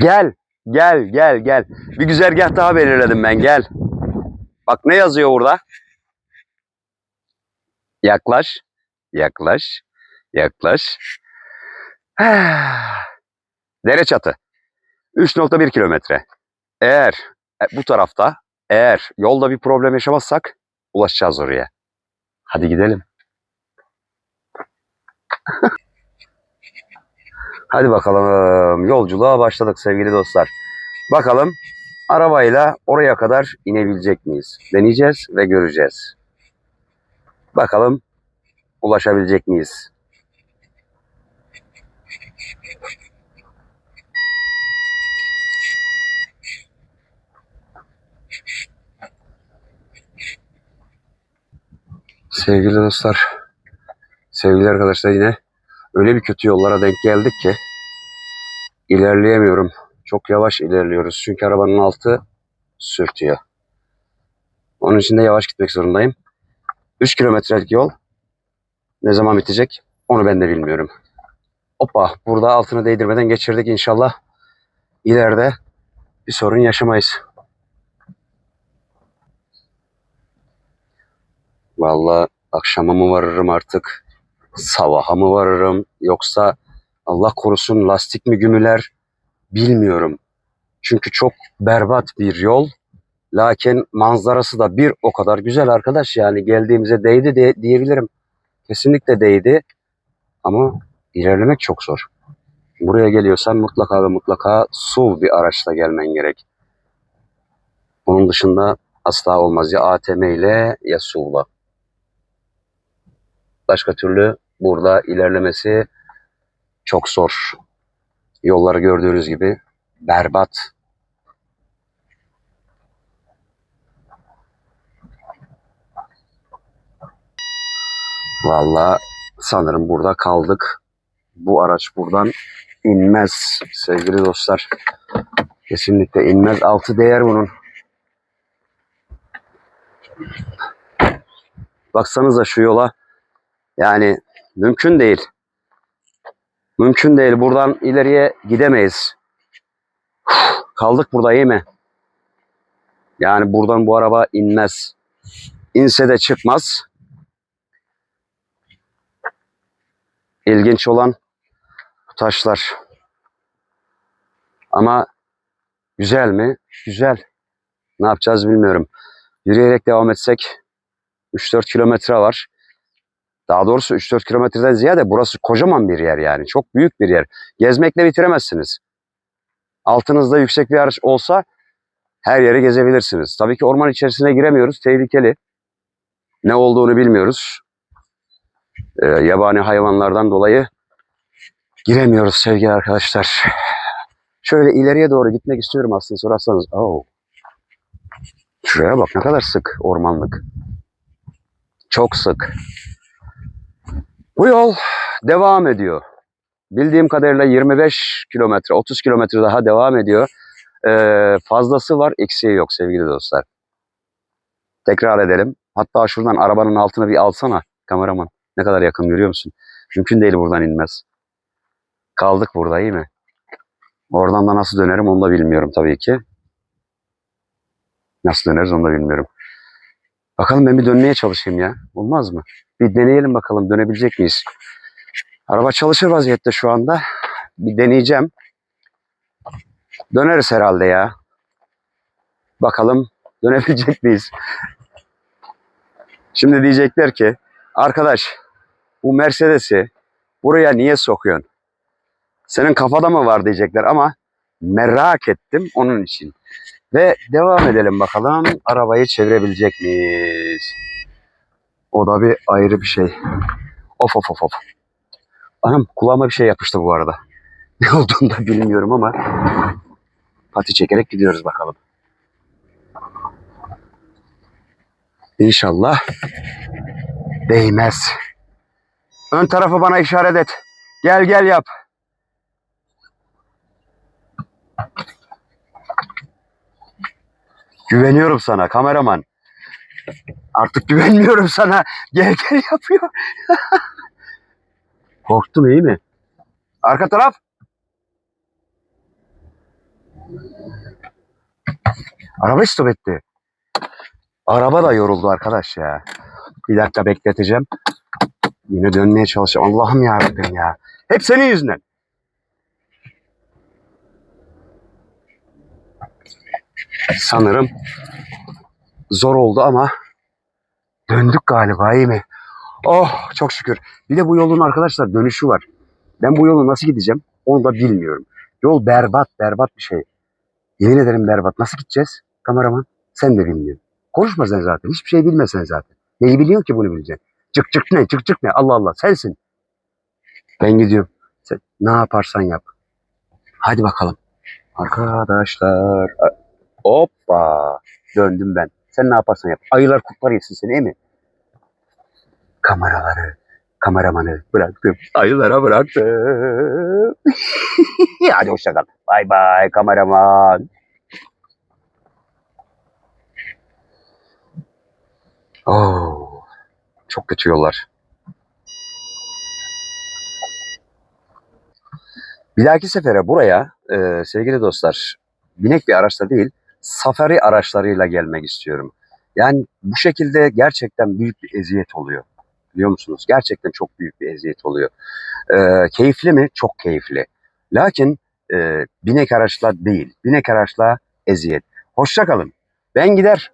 Gel. Gel gel gel. Bir güzergah daha belirledim ben gel. Bak ne yazıyor burada? Yaklaş. Yaklaş. Yaklaş. Dere çatı. 3.1 kilometre. Eğer e, bu tarafta eğer yolda bir problem yaşamazsak ulaşacağız oraya. Hadi gidelim. Hadi bakalım yolculuğa başladık sevgili dostlar. Bakalım arabayla oraya kadar inebilecek miyiz? Deneyeceğiz ve göreceğiz. Bakalım ulaşabilecek miyiz? Sevgili dostlar, sevgili arkadaşlar yine öyle bir kötü yollara denk geldik ki ilerleyemiyorum. Çok yavaş ilerliyoruz çünkü arabanın altı sürtüyor. Onun için de yavaş gitmek zorundayım. 3 kilometrelik yol ne zaman bitecek onu ben de bilmiyorum. Hoppa burada altını değdirmeden geçirdik inşallah. İleride bir sorun yaşamayız. Vallahi akşama mı varırım artık? Sabaha mı varırım? Yoksa Allah korusun lastik mi gümüler? Bilmiyorum. Çünkü çok berbat bir yol. Lakin manzarası da bir o kadar güzel arkadaş yani geldiğimize değdi de, diyebilirim. Kesinlikle değdi. Ama ilerlemek çok zor. Buraya geliyorsan mutlaka ve mutlaka SUV bir araçla gelmen gerek. Onun dışında asla olmaz ya ATM ile ya SUV'la. Başka türlü burada ilerlemesi çok zor. Yolları gördüğünüz gibi berbat. Vallahi sanırım burada kaldık. Bu araç buradan inmez sevgili dostlar. Kesinlikle inmez. Altı değer bunun. Baksanıza şu yola. Yani mümkün değil. Mümkün değil. Buradan ileriye gidemeyiz. Kaldık burada iyi mi? Yani buradan bu araba inmez. İnse de çıkmaz. İlginç olan bu taşlar. Ama güzel mi? Güzel. Ne yapacağız bilmiyorum. Yürüyerek devam etsek 3-4 kilometre var. Daha doğrusu 3-4 kilometreden ziyade burası kocaman bir yer yani. Çok büyük bir yer. Gezmekle bitiremezsiniz. Altınızda yüksek bir araç olsa her yeri gezebilirsiniz. Tabii ki orman içerisine giremiyoruz. Tehlikeli. Ne olduğunu bilmiyoruz. Ee, yabani hayvanlardan dolayı giremiyoruz sevgili arkadaşlar. Şöyle ileriye doğru gitmek istiyorum aslında sorarsanız. Oo. Şuraya bak ne kadar sık ormanlık. Çok sık. Bu yol devam ediyor. Bildiğim kadarıyla 25 kilometre, 30 kilometre daha devam ediyor. Ee, fazlası var, eksiği yok sevgili dostlar. Tekrar edelim. Hatta şuradan arabanın altına bir alsana kameraman. Ne kadar yakın görüyor musun? Mümkün değil buradan inmez. Kaldık burada iyi mi? Oradan da nasıl dönerim onu da bilmiyorum tabii ki. Nasıl döneriz onu da bilmiyorum. Bakalım ben bir dönmeye çalışayım ya. Olmaz mı? Bir deneyelim bakalım dönebilecek miyiz? Araba çalışır vaziyette şu anda. Bir deneyeceğim. Döneriz herhalde ya. Bakalım dönebilecek miyiz? Şimdi diyecekler ki arkadaş bu Mercedes'i buraya niye sokuyorsun? Senin kafada mı var diyecekler ama merak ettim onun için. Ve devam edelim bakalım arabayı çevirebilecek miyiz? O da bir ayrı bir şey. Of of of of. Anam kulağıma bir şey yapıştı bu arada. Ne olduğunu da bilmiyorum ama pati çekerek gidiyoruz bakalım. İnşallah değmez. Ön tarafı bana işaret et. Gel gel yap. Güveniyorum sana kameraman. Artık güvenmiyorum sana. Gel gel yapıyor. Korktum iyi mi? Arka taraf. Araba stop etti. Araba da yoruldu arkadaş ya. Bir dakika bekleteceğim. Yine dönmeye çalışacağım. Allah'ım ya ya. Hep senin yüzünden. Sanırım zor oldu ama döndük galiba iyi mi? Oh çok şükür. Bir de bu yolun arkadaşlar dönüşü var. Ben bu yolu nasıl gideceğim onu da bilmiyorum. Yol berbat berbat bir şey. Yemin ederim berbat. Nasıl gideceğiz kameraman? Sen de bilmiyorsun. Konuşma sen zaten. Hiçbir şey bilmesen zaten. Neyi biliyorsun ki bunu bileceksin? Çık çık ne çık çık ne Allah Allah sensin. Ben gidiyorum. Sen ne yaparsan yap. Hadi bakalım. Arkadaşlar. Hoppa. Döndüm ben. Sen ne yaparsan yap. Ayılar kurtlar yesin seni değil? Kameraları, kameramanı bıraktım. Ayılara bıraktım. Hadi hoşçakal. Bay bay kameraman. Oo, çok kötü yollar. Bir dahaki sefere buraya e, sevgili dostlar binek bir araçla değil safari araçlarıyla gelmek istiyorum. Yani bu şekilde gerçekten büyük bir eziyet oluyor. Biliyor musunuz? Gerçekten çok büyük bir eziyet oluyor. E, keyifli mi? Çok keyifli. Lakin e, binek araçla değil. Binek araçla eziyet. Hoşça kalın. Ben gider